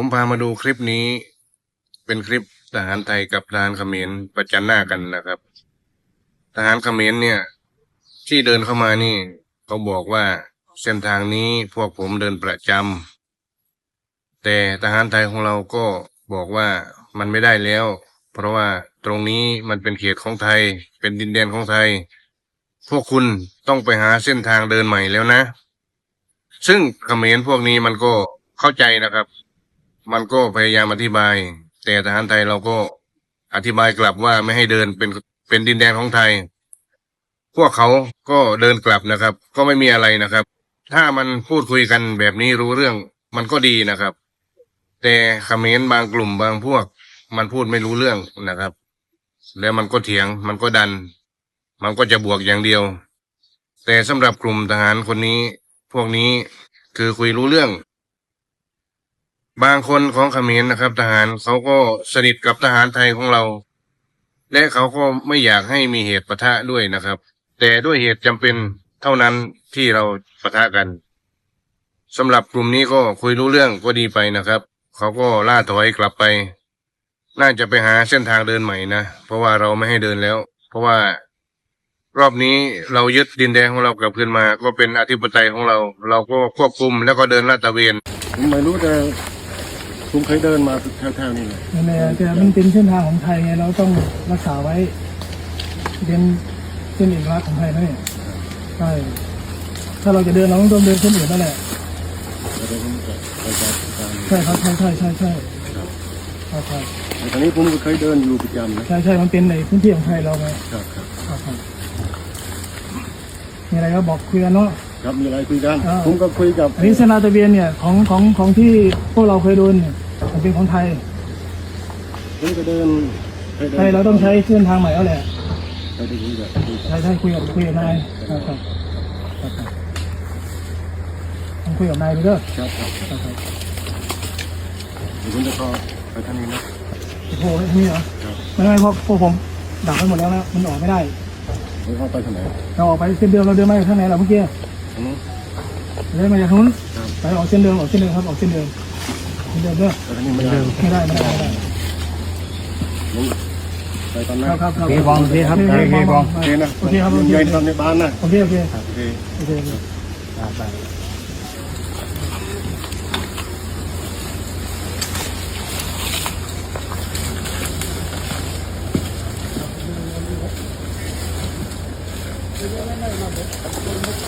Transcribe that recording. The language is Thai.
ผมพามาดูคลิปนี้ เป็นคลิปทหารไทยกับทหารเขมรประจันหน้ากันนะครับ ทหารเขมรเนี่ย ที่เดินเข้ามานี่ เขาบอกว่าเส้นทางนี้พวกผมเดินประจำแต่ทหารไทยของเราก็บอกว่ามันไม่ได้แล้ว เพราะว่าตรงนี้มันเป็นเขตของไทย เป็นดินแดนของไทย พวกคุณต้องไปหาเส้นทางเดินใหม่แล้วนะ ซึ่งเขมรพวกนี้มันก็เข้าใจนะครับ มันก็พยายามอธิบาย แต่ทหารไทยเราก็อธิบายกลับว่าไม่ให้เดินเป็นเป็นดินแดนของไทย พวกเขาก็เดินกลับนะครับ ก็ไม่มีอะไรนะครับ ถ้ามันพูดคุยกันแบบนี้รู้เรื่องมันก็ดีนะครับ แต่เขมรบางกลุ่มบางพวก มันพูดไม่รู้เรื่องนะครับ แล้วมันก็เถียงมันก็ดัน มันก็จะบวกอย่างเดียว แต่สำหรับกลุ่มทหารคนนี้ พวกนี้คือคุยรู้เรื่อง บางคนของเขมรนะครับ ทหารเขาก็สนิทกับทหารไทยของเรา และเขาก็ไม่อยากให้มีเหตุปะทะด้วยนะครับ แต่ด้วยเหตุจำเป็นเท่านั้นที่เราปะทะกันสำหรับกลุ่มนี้ก็คุยรู้เรื่องก็ดีไปนะครับ เขาก็ล่าถอยกลับไป น่าจะไปหาเส้นทางเดินใหม่นะเพราะว่าเราไม่ให้เดินแล้ว เพราะว่ารอบนี้เรายึดดินแดนของเรากลับคืนมา ก็เป็นอธิปไตยของเรา เราก็ควบคุมแล้วก็เดินลาดตระเวนผมไม่รู้แต่ ผมเคยเดินมาแถวๆนี้แหละนั่นแหละแต่มันเป็นเส้นทางของไทยไงเราต้องรักษาไว้เป็นเส้นเอกลักษณ์ของไทยนะเนี่ยใช่ถ้าเราจะเดินเราต้องเดินเส้นอื่นนั่นแหละแล้วก็ผมจะไปจัดการใช่ครับใช่ใช่ใช่ใช่ครับครับแต่ตอนนี้ผมก็เคยเดินอยู่ประจำนะใช่ใช่มันเป็นในพื้นที่ของไทยเราไงครับครับครับครับมีอะไรก็บอกคุยกันเนาะ ครับมีอะไรคุยกัน อ่า ผมก็คุยกับอันนี้เส้นลาดตระเวนเนี่ยของของของที่พวกเราเคยโดนเนี่ยมันเป็นของไทยผมก็เดินคยดินไทยเราต้องใช้เส้นทางใหม่แล้วแหละเคยได้คุยกับคุยกับใช่ใช่คุยกับคุยกับนายครับครับครับครับต้องคุยกับนายไปเด้อครับครับครับครับเดี๋ยวผมจะขอไปทางนี้นะ โอ้โหไอ้นี่เหรอครับ ไม่ไม่เพราะพวกผมดักไปหมดแล้วนะมันออกไม่ได้ ผมเข้าไปทางไหนเราออกไปเส้นเดิมเราเดินมาจากทางไหนเราเมื่อกี้ ได้มาจากนู้นไปออกเส้นเดิมออกเส้นเดิมครับออกเส้นเดิมเส้นเดิมเด้อไม่ได้ไม่ได้ไม่ได้ไปตอนนั้นครับครับพี่บองพี่ครับเพี่บองโอเคนะโอเคครับโอเคทำในบ้านนะโอเคโอเคโอเคโอเคไปไม่ได้ไม่ได้มาเด็ก